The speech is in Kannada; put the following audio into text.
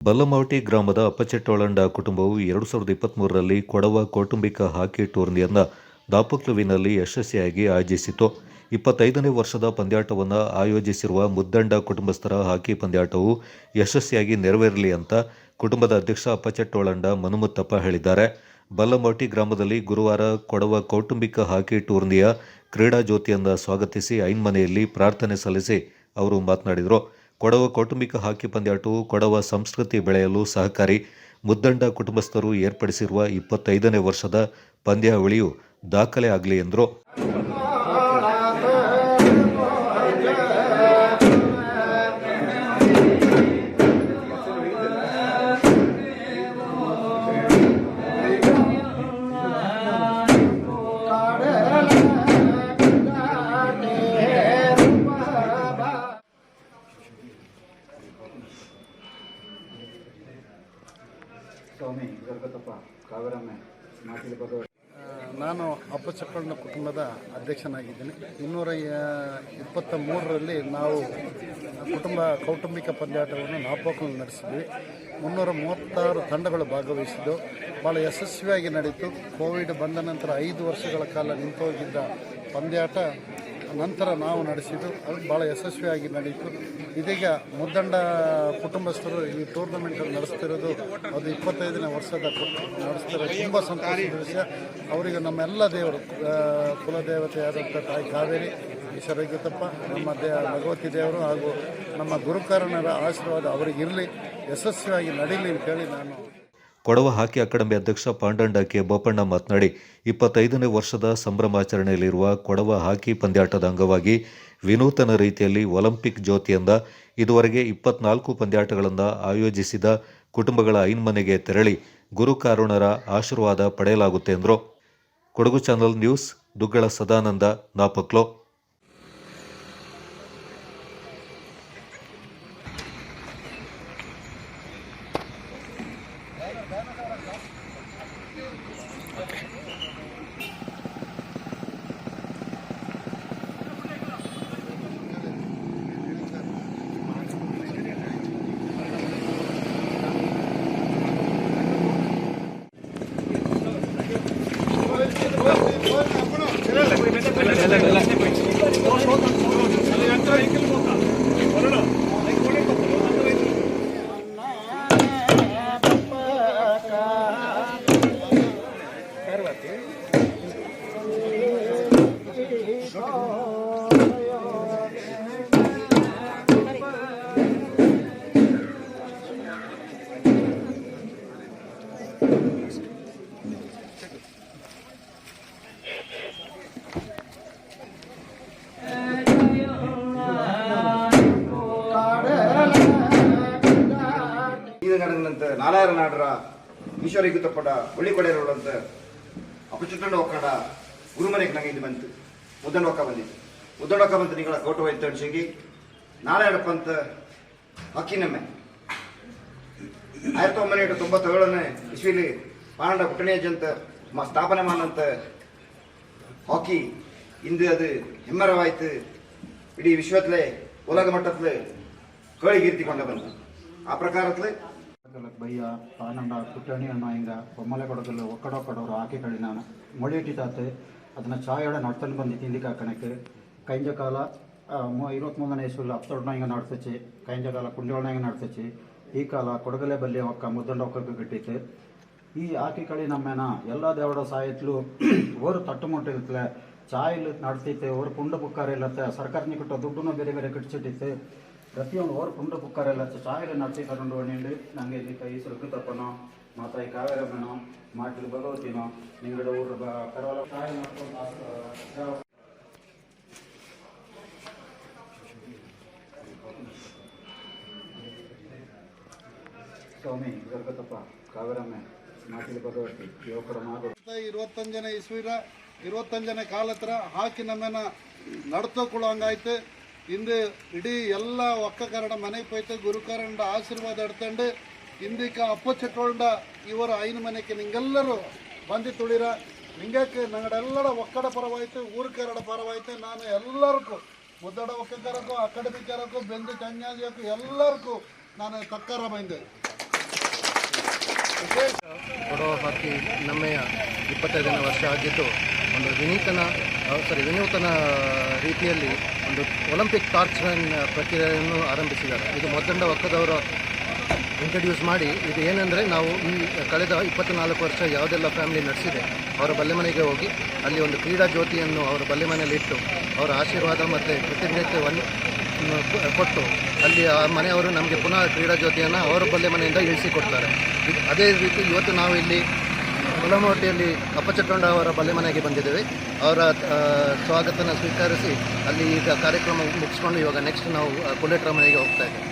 ಬಲ್ಲಮಾವಟಿ ಗ್ರಾಮದ ಅಪ್ಪಚೆಟ್ಟೋಳಂಡ ಕುಟುಂಬವು ಎರಡು ಸಾವಿರದ ಇಪ್ಪತ್ತ್ಮೂರರಲ್ಲಿ ಕೊಡವ ಕೌಟುಂಬಿಕ ಹಾಕಿ ಟೂರ್ನಿಯನ್ನು ದಾಪಕ್ಲುವಿನಲ್ಲಿ ಯಶಸ್ವಿಯಾಗಿ ಆಯೋಜಿಸಿತು ಇಪ್ಪತ್ತೈದನೇ ವರ್ಷದ ಪಂದ್ಯಾಟವನ್ನು ಆಯೋಜಿಸಿರುವ ಮುದ್ದಂಡ ಕುಟುಂಬಸ್ಥರ ಹಾಕಿ ಪಂದ್ಯಾಟವು ಯಶಸ್ವಿಯಾಗಿ ನೆರವೇರಲಿ ಅಂತ ಕುಟುಂಬದ ಅಧ್ಯಕ್ಷ ಅಪ್ಪಚೆಟ್ಟೋಳಂಡ ಮನುಮುತ್ತಪ್ಪ ಹೇಳಿದ್ದಾರೆ. ಬಲ್ಲಮಾವಟಿ ಗ್ರಾಮದಲ್ಲಿ ಗುರುವಾರ ಕೊಡವ ಕೌಟುಂಬಿಕ ಹಾಕಿ ಟೂರ್ನಿಯ ಕ್ರೀಡಾ ಜ್ಯೋತಿಯನ್ನು ಸ್ವಾಗತಿಸಿ ಐನ್ಮನೆಯಲ್ಲಿ ಪ್ರಾರ್ಥನೆ ಸಲ್ಲಿಸಿ ಅವರು ಮಾತನಾಡಿದರು. ಕೊಡವ ಕೌಟುಂಬಿಕ ಹಾಕಿ ಪಂದ್ಯಾಟವು ಕೊಡವ ಸಂಸ್ಕೃತಿ ಬೆಳೆಯಲು ಸಹಕಾರಿ. ಮುದ್ದಂಡ ಕುಟುಂಬಸ್ಥರು ಏರ್ಪಡಿಸಿರುವ ಇಪ್ಪತ್ತೈದನೇ ವರ್ಷದ ಪಂದ್ಯಾವಳಿಯು ದಾಖಲೆ ಆಗಲಿ ಎಂದರು. ನಾನು ಅಪ್ಪಚಕ್ಕಣ್ಣ ಕುಟುಂಬದ ಅಧ್ಯಕ್ಷನಾಗಿದ್ದೀನಿ. ಇನ್ನೂರ ಇಪ್ಪತ್ತ ಮೂರರಲ್ಲಿ ನಾವು ಕುಟುಂಬ ಕೌಟುಂಬಿಕ ಪಂದ್ಯಾಟವನ್ನು ನಾಪೋಕಲ್ಲಿ ನಡೆಸಿದ್ವಿ. ಮುನ್ನೂರ ಮೂವತ್ತಾರು ತಂಡಗಳು ಭಾಗವಹಿಸಿದ್ದು ಭಾಳ ಯಶಸ್ವಿಯಾಗಿ ನಡೀತು. ಕೋವಿಡ್ ಬಂದ ನಂತರ ಐದು ವರ್ಷಗಳ ಕಾಲ ನಿಂತೋಗಿದ್ದ ಪಂದ್ಯಾಟ ನಂತರ ನಾವು ನಡೆಸಿದ್ದು, ಅದು ಭಾಳ ಯಶಸ್ವಿಯಾಗಿ ನಡೀತು. ಇದೀಗ ಮುದ್ದಂಡ ಕುಟುಂಬಸ್ಥರು ಈ ಟೂರ್ನಮೆಂಟ್ ನಡೆಸ್ತಿರೋದು ಅದು ಇಪ್ಪತ್ತೈದನೇ ವರ್ಷದ ನಡೆಸ್ತಿರೋದು ತುಂಬ ಸಂತೋಷದ ವಿಷಯ. ಅವರಿಗೆ ನಮ್ಮೆಲ್ಲ ದೇವರು ಕುಲದೇವತೆ ಕುಲದೇವತೆಯಾದಂಥ ತಾಯಿ ಕಾವೇರಿ ಈಶ್ವರಗೀತಪ್ಪ ನಮ್ಮ ದೇ, ಭಗವತಿ ದೇವರು ಹಾಗೂ ನಮ್ಮ ಗುರುಕರ್ಣರ ಆಶೀರ್ವಾದ ಅವರಿಗಿರಲಿ. ಯಶಸ್ವಿಯಾಗಿ ನಡೀಲಿ ಅಂತೇಳಿ ನಾನು ಕೊಡವ ಹಾಕಿ ಅಕಾಡೆಮಿ ಅಧ್ಯಕ್ಷ ಪಾಂಡಂಡ ಕೆ ಬೋಪಣ್ಣ ಮಾತನಾಡಿ, ಇಪ್ಪತ್ತೈದನೇ ವರ್ಷದ ಸಂಭ್ರಮಾಚರಣೆಯಲ್ಲಿರುವ ಕೊಡವ ಹಾಕಿ ಪಂದ್ಯಾಟದ ಅಂಗವಾಗಿ ವಿನೂತನ ರೀತಿಯಲ್ಲಿ ಒಲಿಂಪಿಕ್ ಜ್ಯೋತಿಯಿಂದ ಇದುವರೆಗೆ ಇಪ್ಪತ್ನಾಲ್ಕು ಪಂದ್ಯಾಟಗಳನ್ನು ಆಯೋಜಿಸಿದ ಕುಟುಂಬಗಳ ಐನ್ಮನೆಗೆ ತೆರಳಿ ಗುರುಕಾರುಣರ ಆಶೀರ್ವಾದ ಪಡೆಯಲಾಗುತ್ತೆ ಎಂದರು. Kodagu channel news, Duggala Sadananda, Napoklu. ನಡೆದಂತ ನಾಲಾಯರ ನಾಡರ ಈಶ್ವರ ಗುತ್ತಪ್ಪಡ ಒಳ್ಳಿಕೊಡೆಯರುಳ್ಳಂತ ಅಪಚುಟ್ಟಂಡ ಒಕ್ಕಡ ಗುರುಮನೆಗೆ ನಂಗೆ ಇದು ಬಂತು. ಮುದ್ದಂಡ ಒಕ್ಕ ಬಂದಿತ್ತು ಮುದ್ದಣ ಒಕ್ಕ ಬಂತು ನಿಗಳ ಕೋಟ ಹೋಯ್ತು ನಾಳೆ ಅಂತ ಹಕ್ಕಿನಮ್ಮೆ. ಆಯಿರತ್ತಿ ಒಂಬೈನೂರ ತೊಂಬತ್ತೇಳನೇ ಇಸ್ವಿಲಿ ಪಾಂಡ ಪುಟ್ಟಣೇಜ್ ಜಂತ ಸ್ಥಾಪನೆ ಮಾಡಂತ ಹಾಕಿ ಇಂದು ಅದು ಹೆಮ್ಮರವಾಯ್ತು. ಇಡೀ ವಿಶ್ವತ್ಲೆ ಉಲಗ ಮಟ್ಟತ್ಲೆ ಕೊಂಡ ಬಂತು. ಆ ಪ್ರಕಾರತ್ಲೆ ಬಯ್ಯ ಆನಂದ, ಪುಟ್ಟಣಿ ಅಣ್ಣ ಹಿಂಗ ಬೊಮ್ಮಲೆ ಕೊಡಗಲು ಕೊಡೋರು ಹಾಕಿ ಕಳಿ ನಾನು ಮೊಳಿ ಇಟ್ಟಿತಾತೆ ಅದನ್ನ ಚಾಯೋಡ ನಡ್ಕೊಂಡು ಬಂದು ತಿಂದಿಕ್ಕೆ ಕಾಕಣಕ್ಕೆ ಕೈಂಜ ಕಾಲ ಇರುವತ್ಮೂರನೇ ಇಸ್ವಿಲ್ ಹತ್ತೊಡ್ನ ಹಿಂಗೆ ನಡ್ಸಚ್ಚಿ ಕೈಂಜ ಕಾಲ ಕುಂಡಿಯೊಳನ ಹಿಂಗೆ ಈ ಕಾಲ ಕೊಡಗಲೆ ಬಲ್ಲಿ ಒಕ್ಕ ಮುದ್ದಂಡ ಒಕ್ಕಕ್ಕೆ ಕಟ್ಟಿತ್ತು ಈ ಆಕೆ ಕಳಿ ನಮ್ಮೇನ ಎಲ್ಲ ದೇವಡ ಸಾಯಿತ್ಲು ಓರು ತಟ್ಟು ಮುಟ್ಟಿರ್ತಲೆ ಇಲ್ಲಿ ನಡ್ತೈತೆ, ಓರು ಪುಂಡ ಬುಕ್ಕಾರ ಇಲ್ಲತ್ತೆ. ಸರ್ಕಾರನಿ ಕೊಟ್ಟ ದುಡ್ಡನ್ನು ಬೇರೆ ಬೇರೆ ಕಟ್ಸಿಟ್ಟಿತ್ತು. ಪ್ರತಿಯೊಂದು ಓರ್ ಪುಂಡ ಪುಕ್ಕರೆಲ್ಲ ಸಾವಿರ ನಡ್ಸಿ ಕರ್ಕೊಂಡು ಬಂದಿಂಡು ನನಗೆ ಇಲ್ಲಿ ಕೈ ಸುಲಭ ತಪ್ಪನೋ ಮಾತಾಯಿ ಕಾವೇರಮ್ಮನೋ ಮಾಟಿಲ್ ಭಗವತಿನೋ ನಿಂಗಡ ಊರು ಕರವಲ ಕಾಯಿ ಮಾಡ್ಕೊಂಡು ಸ್ವಾಮಿ ಗರ್ಗತಪ್ಪ ಕಾವೇರಮ್ಮೆ ಮಾಟಿಲ್ ಭಗವತಿ ಯುವಕರ ಮಾಡು ಇರುವತ್ತಂಜನೇ ಇಸ್ವಿರ ಇರುವತ್ತಂಜನೇ ಕಾಲತ್ರ ಹಾಕಿ ನಮ್ಮನ್ನ ನಡ್ತೋಕೊಳ್ಳೋ ಹಂಗಾಯ್ತು ಇಂದು ಇಡೀ ಎಲ್ಲ ಒಕ್ಕಕರಣ ಮನೆಗೆ ಪೋಯ್ತು ಗುರುಕರಣ ಆಶೀರ್ವಾದ ಇಡ್ತಂಡು ಅಪ್ಪ ಚಟ್ಟೋಳ್ಡ ಇವರ ಐನ ಮನೆಗೆ ನಿಂಗೆಲ್ಲರೂ ಬಂದು ತುಳಿರ. ನಿಂಗಕ್ಕೆ ನಂಗಡೆಲ್ಲರ ಒಕ್ಕಡ ಪರವಾಯ್ತು ಊರುಕರಡ ಪರವಾಯ್ತು. ನಾನು ಎಲ್ಲರಿಗೂ, ಮುದ್ದಡ ಒಕ್ಕಕರಕ್ಕೂ ಅಕಾಡೆಮಿಕರಕ್ಕೂ ಬೆಂದು ಚನ್ಯಾಜಿಯಕ್ಕೂ ಎಲ್ಲರಿಗೂ ನಾನು ತಕ್ಕಾರ ಬಂದೆ. ಕೊಡವ ಹಾಕಿ ನಮ್ಮೆಯ ಇಪ್ಪತ್ತೈದನೇ ವರ್ಷ ಆಗಿದ್ದು, ಒಂದು ವಿನೂತನ ಸಾರಿ ವಿನೂತನ ರೀತಿಯಲ್ಲಿ ಒಂದು ಒಲಿಂಪಿಕ್ ಟಾರ್ಚ್ ರನ್ ಪ್ರಕ್ರಿಯೆಯನ್ನು ಆರಂಭಿಸಿದ್ದಾರೆ. ಇದು ಮೊದಲ ಒಕ್ಕದವರು ಇಂಟ್ರಡ್ಯೂಸ್ ಮಾಡಿ, ಇದು ಏನಂದರೆ ನಾವು ಈ ಕಳೆದ ಇಪ್ಪತ್ತ್ನಾಲ್ಕು ವರ್ಷ ಯಾವುದೆಲ್ಲ ಫ್ಯಾಮಿಲಿ ನಡೆಸಿದೆ, ಅವರ ಬಲ್ಲೆ ಮನೆಗೆ ಹೋಗಿ, ಅಲ್ಲಿ ಒಂದು ಕ್ರೀಡಾ ಜ್ಯೋತಿಯನ್ನು ಅವರ ಬಲ್ಲೆ ಮನೆಯಲ್ಲಿ ಇಟ್ಟು ಅವರ ಆಶೀರ್ವಾದ ಮತ್ತು ಕೃತಜ್ಞತೆಯನ್ನು ಕೊಟ್ಟು ಅಲ್ಲಿ ಆ ಮನೆಯವರು ನಮಗೆ ಪುನಃ ಕ್ರೀಡಾ ಜ್ಯೋತಿಯನ್ನು ಅವರ ಬಲ್ಲೆ ಮನೆಯಿಂದ ಇಳಿಸಿಕೊಡ್ತಾರೆ. ಅದೇ ರೀತಿ ಇವತ್ತು ನಾವು ಇಲ್ಲಿ ಮುಲಮೋಟಿಯಲ್ಲಿ ಅಪ್ಪಚಟ್ಟೊಂಡ ಅವರ ಬಲ್ಲೆ ಮನೆಗೆ ಬಂದಿದ್ದೇವೆ. ಅವರ ಸ್ವಾಗತನ ಸ್ವೀಕರಿಸಿ ಅಲ್ಲಿ ಈಗ ಕಾರ್ಯಕ್ರಮ ಮುಗಿಸ್ಕೊಂಡು ಇವಾಗ ನೆಕ್ಸ್ಟ್ ನಾವು ಕುಲೇಟ್ರ ಮನೆಗೆ ಹೋಗ್ತಾ ಇದ್ದೇವೆ.